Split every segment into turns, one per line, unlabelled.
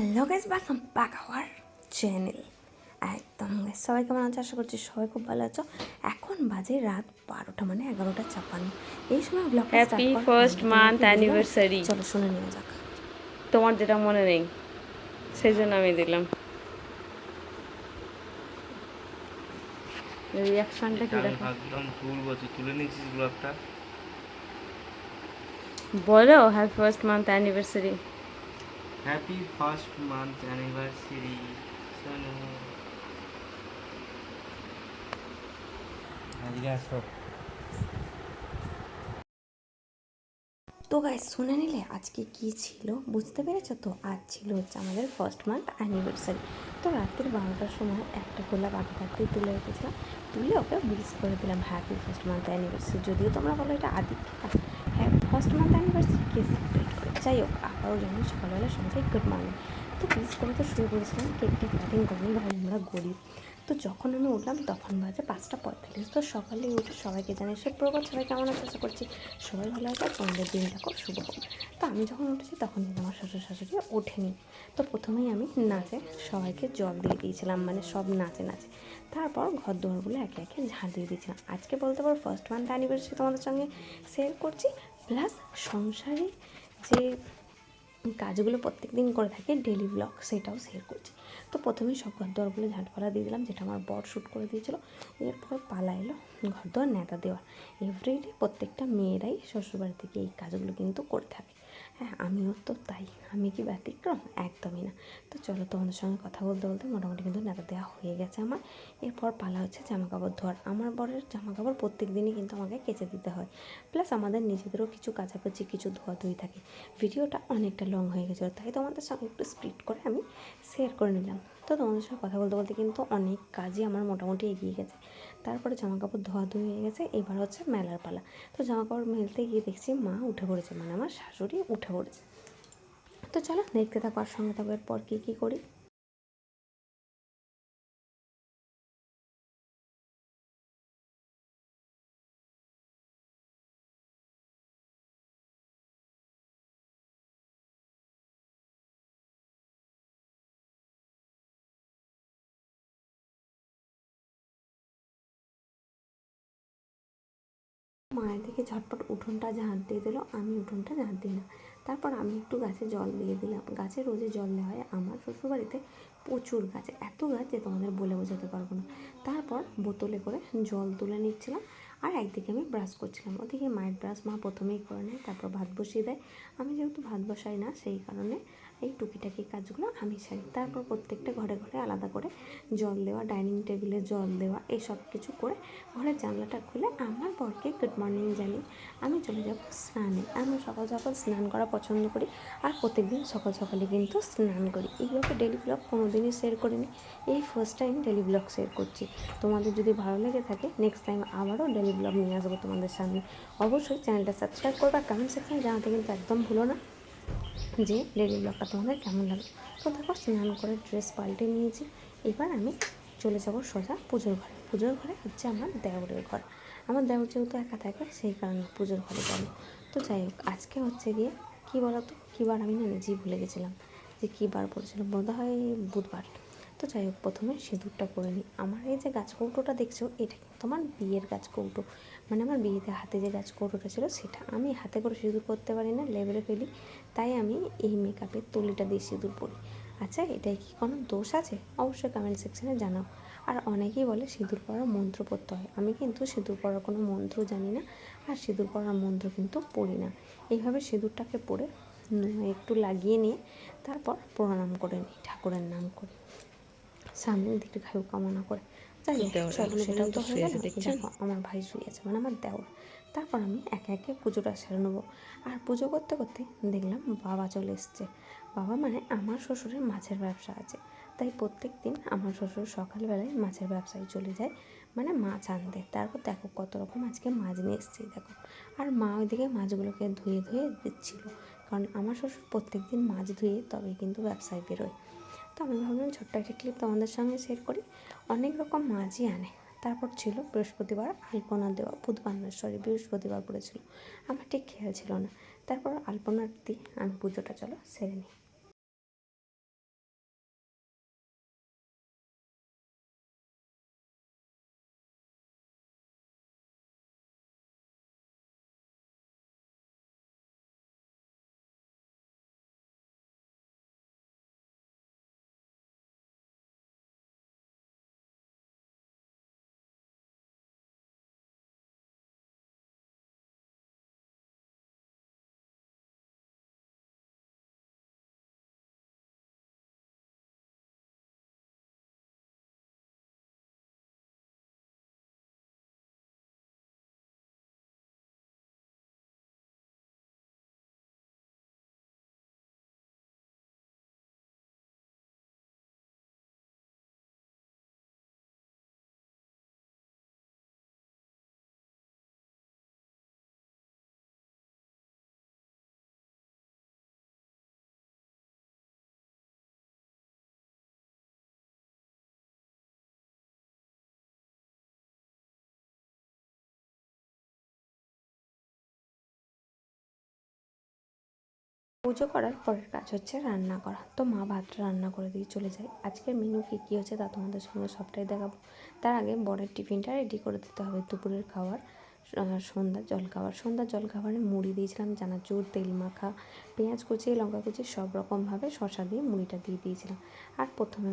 Hello guys welcome back our channel একদম সবাই কেমন আছো? আশা করছি সবাই খুব ভালো আছো। এখন বাজে রাত বারোটা মানে এগারোটা চাপান্ন এই সময় blog
Happy first month anniversary.
চলো শুনে নিয়ে যাক।
তোমার যেটা মনে নেই সেই জন্য আমি দিলাম। রিয়াকশনটা কি
তুলবো তুই তুলে নিয়েছিস ব্লগটা
বলো happy first month anniversary
happy first month anniversary আজকে আসো
তো গাইজ শুনে নিলে আজকে কি ছিল? বুঝতে পেরেছ তো? আজ ছিল হচ্ছে আমাদের ফার্স্ট মান্থ অ্যানিভার্সারি তো রাত্রির বারোটার সময় একটা গোলাপ আগে থাকতেই তুলে রেখেছিলাম। তুলে ওকে উইস করে দিলাম হ্যাপি ফার্স্ট মান্থ অ্যানিভার্সারি যদিও তোমরা বলো এটা হ্যাঁ ফার্স্ট মান্থ অ্যানিভার্সারি কে সেলিব্রেট করে যাই হোক আবারও জানি সকালবেলা সবাইকে গুড মর্নিং তো উইস করে তো শুয়ে পড়েছিলাম কেকটা কাটিং করিনি ভাই আমরা গরিব তো যখন আমি উঠলাম, তখন বাজে পাঁচটা পঁয়তাল্লিশ। তো সকালে উঠে সবাইকে জানাই, সে প্রভাত, সবাই কেমন আছে? আশা করছি সবাই ভালো আছে। তোমাদের দিনটা খুব শুভ হোক। তো আমি যখন উঠেছি, তখন কিন্তু আমার শ্বশুর শাশুড়ি ওঠেনি। তো প্রথমেই আমি নাচে সবাইকে জল দিয়ে দিয়েছিলাম মানে সব নাচে নাচে। তারপর ঘর দুয়ারগুলো একে একে ঝাড় দিয়ে দিয়েছিলাম। আজকে বলতে পারো ফার্স্ট মান্থ অ্যানিভার্সারি তোমাদের সঙ্গে শেয়ার করছি। প্লাস সংসারে যে কাজগুলো প্রত্যেক দিন করে থাকে ডেলি ব্লগ সেটাও শেয়ার করছি। তো প্রথমেই সব ঘর দোয়ারগুলো ঝাঁটপালা দিয়ে দিলাম, যেটা আমার বর শ্যুট করে দিয়েছিলো। এরপর পালা এলো ঘর দোয়ার নেতা দেওয়া। এভরিডে প্রত্যেকটা মেয়েরাই শ্বশুরবাড়ি থেকে এই কাজগুলো কিন্তু করে থাকে। হ্যাঁ আমিও তো তাই। আমি কি ব্যতিক্রম? একদমই না। তো চলো তোমাদের সঙ্গে কথা বলতে বলতে মোটামুটি কিন্তু নেতা দেওয়া হয়ে গেছে আমার। এরপর পালা হচ্ছে জামা কাপড় ধোয়ার। আমার বরের জামা কাপড় প্রত্যেক দিনই কিন্তু আমাকে কেচে দিতে হয়। প্লাস আমাদের নিজেদেরও কিছু কাচাকুচি, কিছু ধোয়াধুয়ি থাকে। ভিডিওটা অনেকটা লং হয়ে গেছিল, তাই তোমাদের সঙ্গে একটু স্প্লিট করে আমি শেয়ার করে নিলাম। তো তোমাদের সঙ্গে কথা বলতে বলতে কিন্তু অনেক কাজই আমার মোটামুটি এগিয়ে গেছে। তারপরে জামা কাপড় ধোয়া ধুয়ে হয়ে গেছে, এবার হচ্ছে মেলার পালা। তো জামা কাপড় মেলতে গিয়ে দেখছি মা উঠে পড়েছে মানে আমার শাশুড়ি উঠে পড়েছে। তো চলো দেখতে থাকো আর সঙ্গে থাকো এরপর কী কী করি। মায়ের দিকে ঝটপট উঠোনটা ঝাঁট দিয়ে দিল, আমি উঠোনটা ঝাঁট দিই না। তারপর আমি একটু গাছে জল দিয়ে দিলাম। গাছে রোজে জল দেওয়া হয়। আমার শ্বশুরবাড়িতে প্রচুর গাছ, এত গাছ যে তোমাদের বলে বোঝাতে পারব না। তারপর বোতলে করে জল তুলে নিচ্ছিলাম আর একদিকে আমি ব্রাশ করছিলাম। ওদিকে মায়ের ব্রাশ মা প্রথমেই করে নেয়, তারপর ভাত বসিয়ে দেয়। আমি যেহেতু ভাত বসাই না, সেই কারণে এই টুকিটাকি কাজগুলো আমি সারি। তারপর প্রত্যেকটা ঘরে ঘরে আলাদা করে জল দেওয়া, ডাইনিং টেবিলে জল দেওয়া এসব কিছু করে ঘরের জানলাটা খুলে আমার বরকে গুড মর্নিং জানি আমি চলে যাব স্নানে। আমি সকাল সকাল স্নান করা পছন্দ করি আর প্রত্যেকদিন সকাল সকালে কিন্তু স্নান করি। এইভাবে ডেলি ব্লগ কোনো দিনই শেয়ার করিনি। এই first time daily blog share করছি। তোমাদের যদি ভালো লেগে থাকে নেক্সট টাইম আবারও ডেলি ব্লগ নিয়ে আসব তোমাদের সামনে। অবশ্যই চ্যানেলটা সাবস্ক্রাইব করবে কমেন্ট সেকশনে জানাতে কিন্তু একদম ভুলো না। যে ডেলি ব্লগটা তোমাদের কেমন লাগে তো দেখো, স্নান করে ড্রেস পাল্টে নিয়েছি। এবার আমি চলে যাব সোজা পুজোর ঘরে। পুজোর ঘরে হচ্ছে আমার দেওরের ঘর। আমার দেওর যেহেতু একা থাকে, সেই কারণে পুজোর ঘরে যাব। তো যাই হোক, আজকে হচ্ছে গিয়ে কী বলতো? কী বার আমি না নিজেই ভুলে গেছিলাম যে কী বার পড়েছিল বোধ হয় বুধবার। তো যাই হোক, প্রথমে সিঁদুরটা করে নিই। আমার এই যে গাছ কৌটোটা দেখছ, এটা কিন্তু আমার বিয়ের গাছ কৌটো। মানে আমার বিয়েতে হাতে যে গাছ কৌটোটা ছিল সেটা আমি হাতে করে সিঁদুর করতে পারি না, লেবেলে ফেলি, তাই আমি এই মেকআপের তুলিটা দিয়ে সিঁদুর পরি। আচ্ছা এটাই কি কোনো দোষ আছে? অবশ্যই কমেন্ট সেকশানে জানাও। আর অনেকেই বলে সিঁদুর পরার মন্ত্র পড়তে হয়। আমি কিন্তু সিঁদুর পরার কোনো মন্ত্র জানি না, আর সিঁদুর পরার মন্ত্র কিন্তু পড়ি না। এইভাবে সিঁদুরটাকে পরে একটু লাগিয়ে নিয়ে তারপর প্রণাম করে নিই, ঠাকুরের নাম করে। সামনের দীর্ঘায়ু কামনা করে। যাই হোক
দেওর
চলো সেটাও তো? হয়ে গেল দেখো আমার ভাই শুয়ে আছে মানে আমার দেওর। তারপর আমি একে একে পুজোটা সেরে নেব। আর পুজো করতে করতে দেখলাম বাবা চলে এসছে। বাবা মানে আমার শ্বশুরের মাছের ব্যবসা আছে। তাই প্রত্যেক দিন আমার শ্বশুর সকালবেলায় মাছের ব্যবসায় চলে যায় মানে মাছ আনতে। তারপর দেখো কত রকম আজকে মাছ নিয়ে এসছে দেখো। আর মা ওইদিকে মাছগুলোকে ধুয়ে ধুয়ে দিচ্ছিল। কারণ আমার শ্বশুর প্রত্যেক দিন মাছ ধুয়ে তবেই কিন্তু ব্যবসায় বেরোয়। তো আমি ভাবলাম ছোট্ট একটা ক্লিপ তোমাদের সঙ্গে শেয়ার করি। অনেক রকম মাঝি আনে। তারপর ছিল বৃহস্পতিবার, আলপনা দেওয়া, বুধবার সরি বৃহস্পতিবার পড়েছিল। আমার ঠিক খেয়াল ছিল না। তারপর আলপনার দিয়ে আমি পুজোটা চলো সেরে নিই। পুজো করার পরের কাজ হচ্ছে রান্না করা। তো মা ভাতটা রান্না করে দিয়ে চলে যায়। আজকের মেনু কী কী হচ্ছে তা তোমাদের সঙ্গে সবটাই দেখাবো। তার আগে বরের টিফিনটা রেডি করে দিতে হবে। দুপুরের খাবার সন্ধ্যার জলখাবার সন্ধ্যার জলখাবারে মুড়ি দিয়েছিলাম, চানাচুর, তেল মাখা, পেঁয়াজ কুচি, লঙ্কা কুচি, সব রকমভাবে শশা দিয়ে মুড়িটা দিয়ে দিয়েছিলাম। আর প্রথমে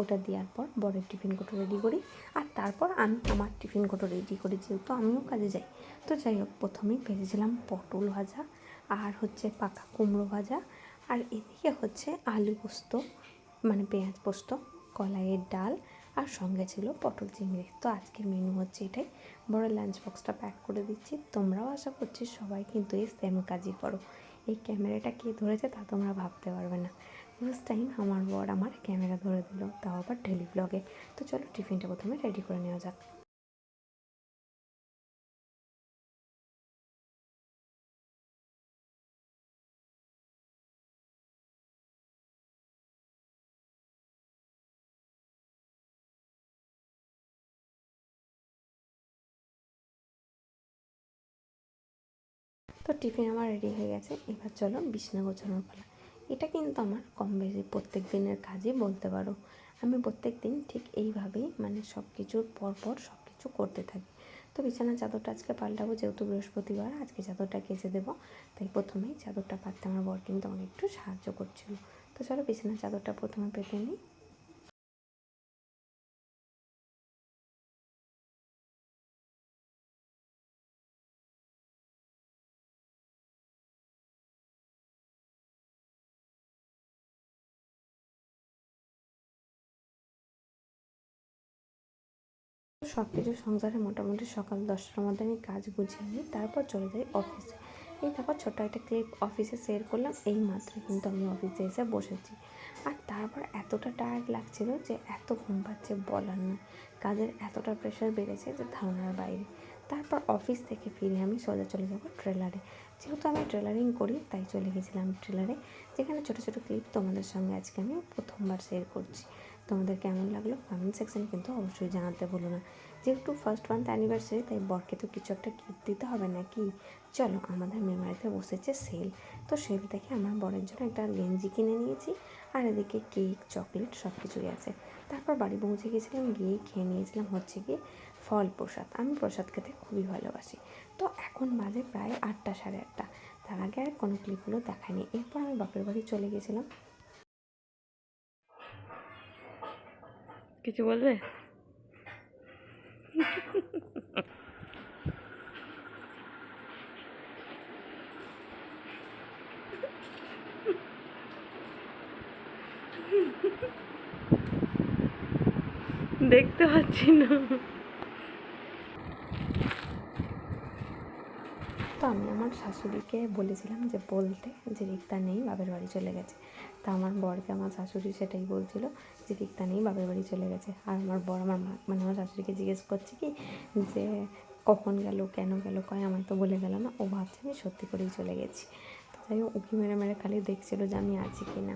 ওটা দেওয়ার পর বরের টিফিন কোটো রেডি করি। আর তারপর আমি আমার টিফিন কোটো রেডি করি, যেহেতু আমিও কাজে যাই। তো যাই হোক, প্রথমেই ভেজেছিলাম পটল ভাজা। আর হচ্ছে পাকা কুমড়ো ভাজা। আর এদিকে হচ্ছে আলু পোস্ত মানে পেঁয়াজ পোস্ত, কলাইয়ের ডাল, আর সঙ্গে ছিল পটল চিংড়ি। তো আজকের মেনু হচ্ছে এটাই। বড় লাঞ্চ বক্সটা প্যাক করে দিচ্ছি। তোমরাও আশা করছি সবাই কিন্তু এই সেম কাজই করো। এই ক্যামেরাটা কে ধরেছে তা তোমরা ভাবতে পারবে না। ফার্স্ট টাইম আমার বর আমার ক্যামেরা ধরে দিল, তাও আবার ডেলি ব্লগে তো চলো টিফিনটা প্রথমে রেডি করে নেওয়া যাক। তো টিফিন আমার রেডি হয়ে গেছে। এবার চলো বিছনা গোছানোর পালা। এটা কিন্তু আমার কম বেশি প্রত্যেক দিনের কাজই বলতে পারো। আমি প্রত্যেক দিন ঠিক এইভাবেই মানে সব কিছুর পর পর সব কিছু করতে থাকি। তো বিছানার চাদরটা আজকে পাল্টাবো, যেহেতু বৃহস্পতিবার, আজকে চাদরটা কেচে দেবো। তাই প্রথমেই চাদরটা পাততে আমার বর কিন্তু আমাকে একটু সাহায্য করছিল। তো চলো বিছানার চাদরটা প্রথমে পেতে নিই। সব কিছু সংসারে মোটামুটি সকাল দশটার মধ্যে আমি কাজ গুছিয়ে নিই তারপর চলে যাই অফিসে। এই তারপর ছোট্ট একটা ক্লিপ অফিসে শেয়ার করলাম, এই মাত্র কিন্তু আমি অফিসে এসে বসেছি। আর তারপর এতটা টায়ার্ড লাগছিল যে এত ঘুম পাচ্ছে বলার নয়। কাজের এতটা প্রেশার বেড়েছে যে ধারণার বাইরে। তারপর অফিস থেকে ফিরে আমি সোজা চলে যাব ট্রেলারে যেহেতু আমি ট্রেলারিং করি, তাই চলে গেছিলাম ট্রেলারে যেখানে ছোটো ছোটো ক্লিপ তোমাদের সঙ্গে আজকে আমি প্রথমবার শেয়ার করছি। তোমাদের কেমন লাগল? কমেন্ট সেকশন কিন্তু অবশ্যই জানাতে ভুলো না। যেহেতু ফার্স্ট মান্থ অ্যানিভার্সারি তাই বরকে তো কিছু একটা গিফট দিতে হবে নাকি? চলো, আমাদের মেমারিতে বসেছে সেল। তো সেল থেকে আমার বরের জন্য একটা গেঞ্জি কিনে নিয়েছি আর এদিকে কেক, চকলেট সব কিছুই আছে। তারপর বাড়ি পৌঁছে গিয়েছিলাম, গিয়ে খেয়ে নিয়েছিলাম হচ্ছে গিয়ে ফল প্রসাদ। আমি প্রসাদ খেতে খুবই ভালোবাসি। তো এখন বাজে প্রায় আটটা সাড়ে আটটা। তার আগে আর কোনো ক্লিপগুলো দেখায়নি এরপর আমি বাপের বাড়ি চলে গেছিলাম
কিছু বলবে? দেখতে পাচ্ছি না।
তো আমি আমার শাশুড়িকে বলেছিলাম যে বলতে যে রিক্তা নেই, বাপের বাড়ি চলে গেছে। তা আমার বরকে আমার শাশুড়ি সেটাই বলছিল যে রিক্তা নেই, বাপের বাড়ি চলে গেছে। আর আমার বর আমার মা মানে আমার শাশুড়িকে জিজ্ঞেস করছে কি, যে কখন গেল, কেন গেল, কয়, আমায় তো বলে গেল না। ও ভাবছে আমি সত্যি করেই চলে গেছি। তো যাই হোক, উঁকি মেরে মেরে খালি দেখছিল যে আমি আছি কি না।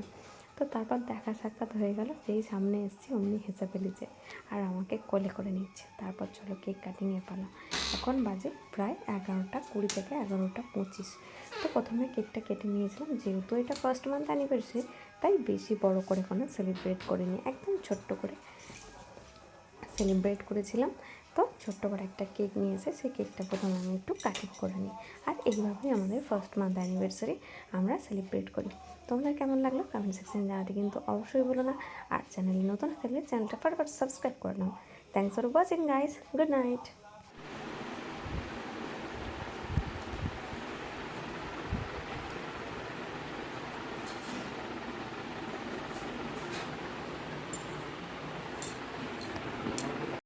তো তারপর দেখা সাক্ষাৎ হয়ে গেল, যেই সামনে এসেছি, অমনি হেসে ফেলেছে। আর আমাকে কোলে করে নিচ্ছে। তারপর চলো কেক কাটিংয়ের পালা। এখন বাজে প্রায় এগারোটা, কুড়ি থেকে এগারোটা পঁচিশ। তো প্রথমে কেকটা কেটে নিয়েছিলাম, যেহেতু এটা ফার্স্ট মান্থ অ্যানিভার্সারি তাই বেশি বড় করে কোনো সেলিব্রেট করিনি, একদম ছোট্ট করে সেলিব্রেট করেছিলাম। তো ছোট্ট করে একটা কেক নিয়ে এসে সেই কেকটা প্রথমে আমি একটু কাটিং করে নিই। আর এইভাবেই আমাদের ফার্স্ট মান্থ অ্যানিভার্সারি আমরা সেলিব্রেট করি। তোমাদের কেমন লাগল? কমেন্ট সেকশন জানাতে কিন্তু অবশ্যই বলো না। আর চ্যানেল নতুন থাকলে চ্যানেলটা ফটাফট সাবস্ক্রাইব করে নাও। Thanks for watching guys good night